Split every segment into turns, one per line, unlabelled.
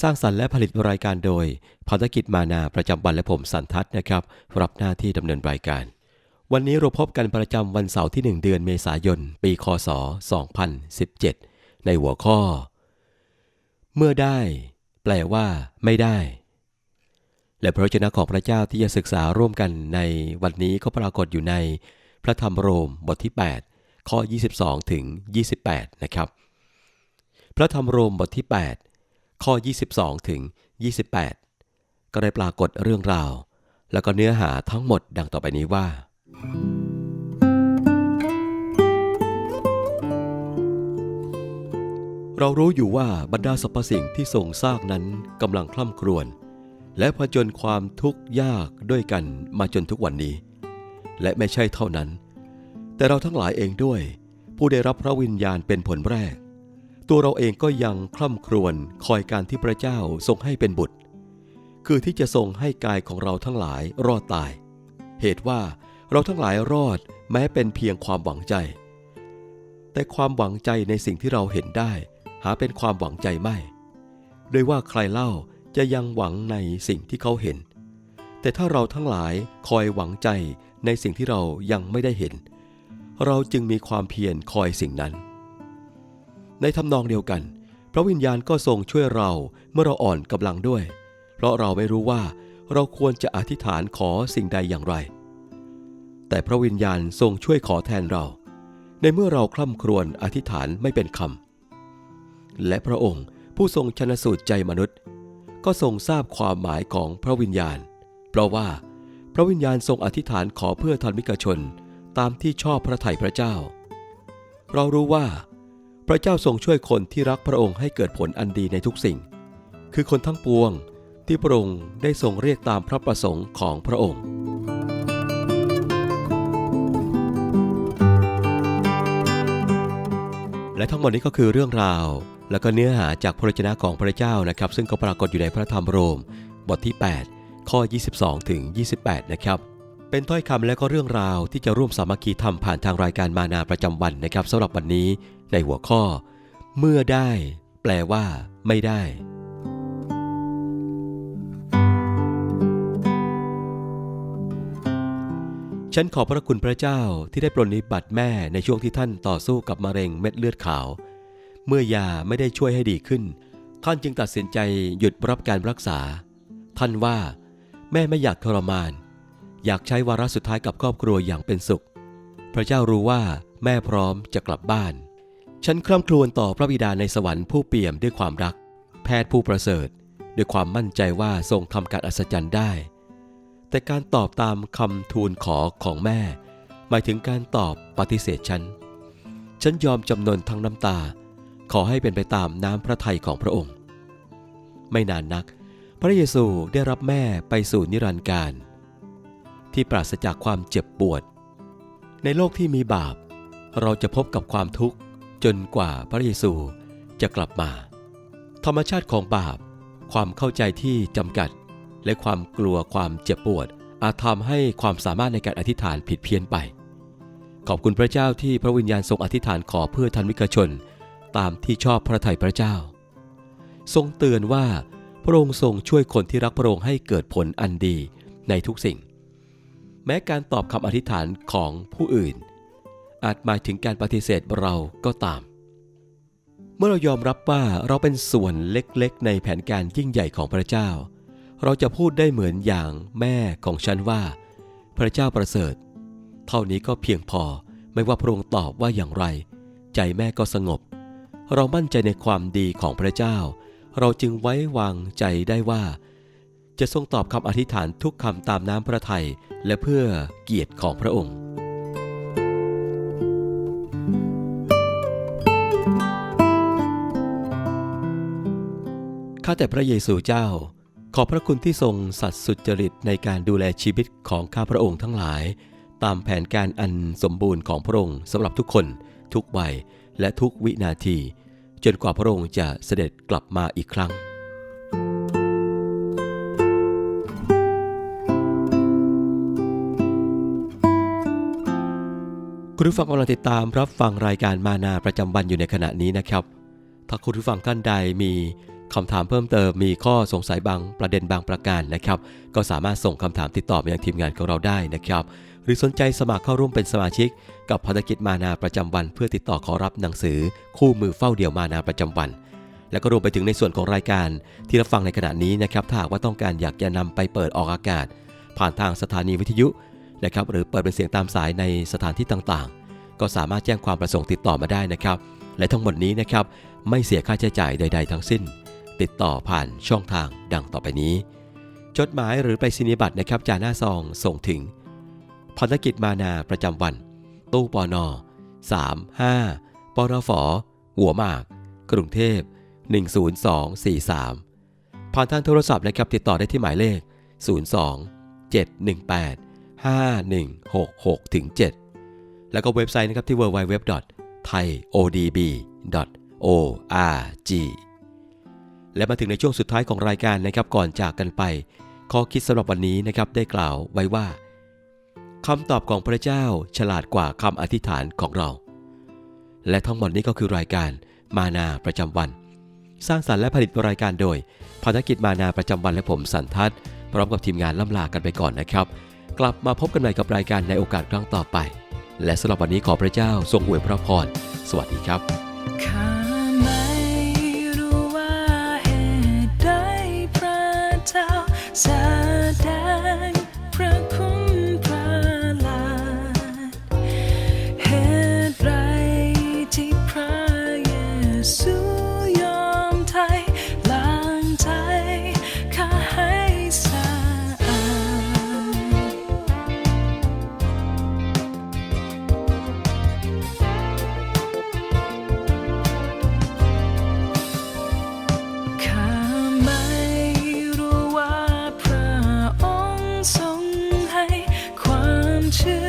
สร้างสรรค์และผลิตรายการโดยภารกิจมานาประจำวันและผมสันทัศน์นะครับ รับหน้าที่ดำเนินรายการ วันนี้เราพบกันประจำวันเสาร์ที่ 1 เดือนเมษายน ปีคศ 2017 ในหัวข้อ เมื่อได้ แปลว่าไม่ได้ และพระวจนะของพระเจ้าที่จะศึกษาร่วมกันในวันนี้ก็ปรากฏอยู่ใน พระธรรมโรมบทที่ 8 ข้อ 22 ถึง 28 นะครับ พระธรรมโรมบทที่ 8 ข้อ 22 ถึง 28 ก็ได้ปรากฏเรื่องราว แล้วก็เนื้อหาทั้งหมดดังต่อไปนี้ว่า เรารู้อยู่ว่าบรรดาสรรพสิ่งที่ทรงสร้างนั้นกำลังคล่ำครวญและผจญความทุกข์ยากด้วยกันมาจนทุกวันนี้ และไม่ใช่เท่านั้น แต่เราทั้งหลายเองด้วย ผู้ได้รับพระวิญญาณเป็นผลแรก ตัวเราเองก็ยังคล่ำครวญคอยการที่พระเจ้าทรงให้เป็นบุตร คือที่จะทรงให้กายของเราทั้งหลายรอดตาย เหตุว่าเราทั้งหลายรอดแม้เป็นเพียงความหวังใจ แต่ความหวังใจในสิ่งที่เราเห็นได้ หาเป็นความหวังใจไม่โดยว่าใครเล่าจะยังหวังในสิ่งที่เขาเห็น แต่ถ้าเราทั้งหลายคอยหวังใจในสิ่งที่เรายังไม่ได้เห็น เราจึงมีความเพียรคอยสิ่งนั้น ในทำนองเดียวกัน พระวิญญาณก็ทรงช่วยเราเมื่อเราอ่อนกำลังด้วย เพราะเราไม่รู้ว่าเราควรจะอธิษฐานขอสิ่งใดอย่างไร แต่พระวิญญาณทรงช่วยขอแทนเรา ในเมื่อเราคล่ำครวญอธิษฐานไม่เป็นคำและพระองค์ผู้ทรงชนสูตรใจมนุษย์ ก็ทรงทราบความหมายของพระวิญญาณ เพราะว่าพระวิญญาณทรงอธิษฐานขอเพื่อธรรมิกชนตามที่ชอบพระทัยพระเจ้า เรารู้ว่า พระเจ้าทรงช่วยคนที่รักพระองค์ให้เกิดผลอันดีในทุกสิ่ง คือคนทั้งปวงที่พระองค์ได้ทรงเรียกตามพระประสงค์ของพระองค์ และทั้งหมดนี้ก็คือเรื่องราว และก็เนื้อหาจากพระวจนะของพระเจ้านะครับ ซึ่งก็ปรากฏอยู่ในพระธรรมโรม บทที่ 8 ข้อ 22 ถึง 28 นะครับเป็นถ้อยคำและก็เรื่องราวที่จะร่วมสามัคคีทำผ่านทางรายการมานาประจำวันนะครับสำหรับวันนี้ ในหัวข้อ เมื่อได้ แปลว่า ไม่ได้ ฉันขอบพระคุณพระเจ้าที่ได้ปรนนิบัติแม่ในช่วงที่ท่านต่อสู้กับมะเร็งเม็ดเลือดขาว เมื่อยาไม่ได้ช่วยให้ดีขึ้น ท่านจึงตัดสินใจหยุดรับการรักษา ท่านว่า แม่ไม่อยากทรมาน อยากใช้วาระสุดท้ายกับครอบครัวอย่างเป็นสุข พระเจ้ารู้ว่าแม่พร้อมจะกลับบ้าน ฉันคร่ำครวญต่อพระบิดาในสวรรค์ผู้เปี่ยมด้วยความรัก แพทย์ผู้ประเสริฐ ด้วยความมั่นใจว่าทรงทำการอัศจรรย์ได้ แต่การตอบตามคำทูลขอของแม่ หมายถึงการตอบปฏิเสธฉัน ฉันยอมจำนนทั้งน้ำตา ขอให้เป็นไปตามน้ำพระทัยของพระองค์ ไม่นานนัก พระเยซูได้รับแม่ไปสู่นิรันดร์การ ที่ปราศจากความเจ็บปวด ในโลกที่มีบาป เราจะพบกับความทุกข์ จนกว่าพระเยซูจะกลับมา ธรรมชาติของบาป ความเข้าใจที่จำกัด และความกลัวความเจ็บปวด อาจทำให้ความสามารถในการอธิษฐานผิดเพี้ยนไป ขอบคุณพระเจ้าที่พระวิญญาณทรงอธิษฐานขอเพื่อทันวิกชน ตามที่ชอบพระทัยพระเจ้า ทรงเตือนว่าพระองค์ทรงช่วยคนที่รักพระองค์ให้เกิดผลอันดีในทุกสิ่ง แม้การตอบคำอธิษฐานของผู้อื่น อาจหมายถึงการปฏิเสธเราก็ตาม เมื่อเรายอมรับว่าเราเป็นส่วนเล็กๆ ในแผนการยิ่งใหญ่ของพระเจ้า เราจะพูดได้เหมือนอย่างแม่ของฉันว่า พระเจ้าประเสริฐ เท่านี้ก็เพียงพอไม่ว่าพระองค์ตอบว่าอย่างไร ใจแม่ก็สงบ เรามั่นใจในความดีของพระเจ้า เราจึงไว้วางใจได้ว่า จะทรงตอบคำอธิษฐานทุกคำตามน้ำพระทัยและเพื่อเกียรติของพระองค์าแต่พระเยซูเจ้า ขอบพระคุณที่ทรงสัตย์สุจริตในการดูแลชีวิตของข้าพระองค์ทั้งหลาย ตามแผนการอันสมบูรณ์ของพระองค์สำหรับทุกคน ทุกวัยและทุกวินาที จนกว่าพระองค์จะเสด็จกลับมาอีกครั้งคุณผู้ฟังกำลังติดตามรับฟังรายการมานาประจำวันอยู่ในขณะนี้นะครับ ถ้าคุณผู้ฟังท่านใดมี คำถามเพิ่มเติมมีข้อสงสัยบางประเด็นบางประการนะครับ ก็สามารถส่งคำถามติดต่อไปยังทีมงานของเราได้นะครับ หรือสนใจสมัครเข้าร่วมเป็นสมาชิก กับภารกิจมานาประจำวัน เพื่อติดต่อขอรับหนังสือ คู่มือเฝ้าเดี่ยวมานาประจำวัน แล้วก็รวมไปถึงในส่วนของรายการที่รับฟังในขณะนี้นะครับถ้าหากว่าต้องการอยากจะนำไปเปิดออกอากาศ ผ่านทางสถานีวิทยุนะครับหรือเปิดเป็นเสียงตามสายในสถานที่ต่างๆ ก็สามารถแจ้งความประสงค์ติดต่อมาได้นะครับ และทั้งหมดนี้นะครับไม่เสียค่าใช้จ่ายใด ๆ ทั้งสิ้น ติดต่อผ่านช่องทางดังต่อไปนี้ จดหมายหรือไปรษณียบัตรนะครับจาหน้าซองส่งถึงภารกิจมานาประจำวัน ตู้ปอนอ35ปรฝหัวหมาก กรุงเทพ 10243 ผ่านทางโทรศัพท์นะครับติดต่อได้ที่หมายเลข 02 718 5166ถึง7แล้วก็เว็บไซต์นะครับที่ www.thaiodb.org และมาถึงในช่วงสุดท้ายของรายการนะครับก่อนจากกันไป ข้อคิดสำหรับวันนี้นะครับได้กล่าวไว้ว่าคำตอบของพระเจ้าฉลาดกว่าคำอธิษฐานของเรา และทั้งหมดนี้ก็คือรายการมานาประจำวัน สร้างสรรค์และผลิตรายการโดยภารกิจมานาประจำวันและผมสันทัศน์พร้อมกับทีมงานล่ำลากันไปก่อนนะครับ กลับมาพบกันใหม่กับรายการในโอกาสครั้งต่อไป และสำหรับวันนี้ขอพระเจ้าทรงอวยพระพรสวัสดีครับ
ค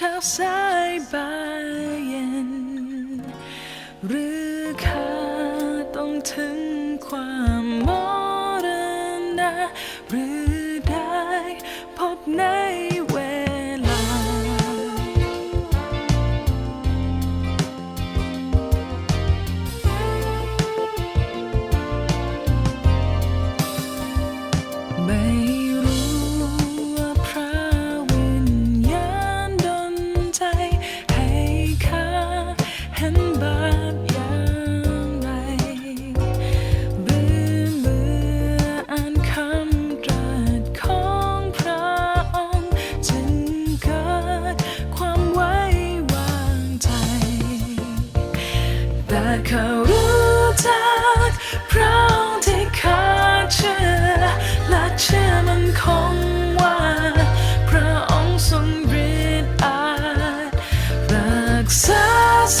เช้าสายบ่ายเย็น หรือข้าต้องถึงความมรณะหรือ เขารู้จักพระองค์ที่ข้าเชื่อและเชื่อมันคงว่า พระองค์ทรงฤทธิ์อาจรักษาเส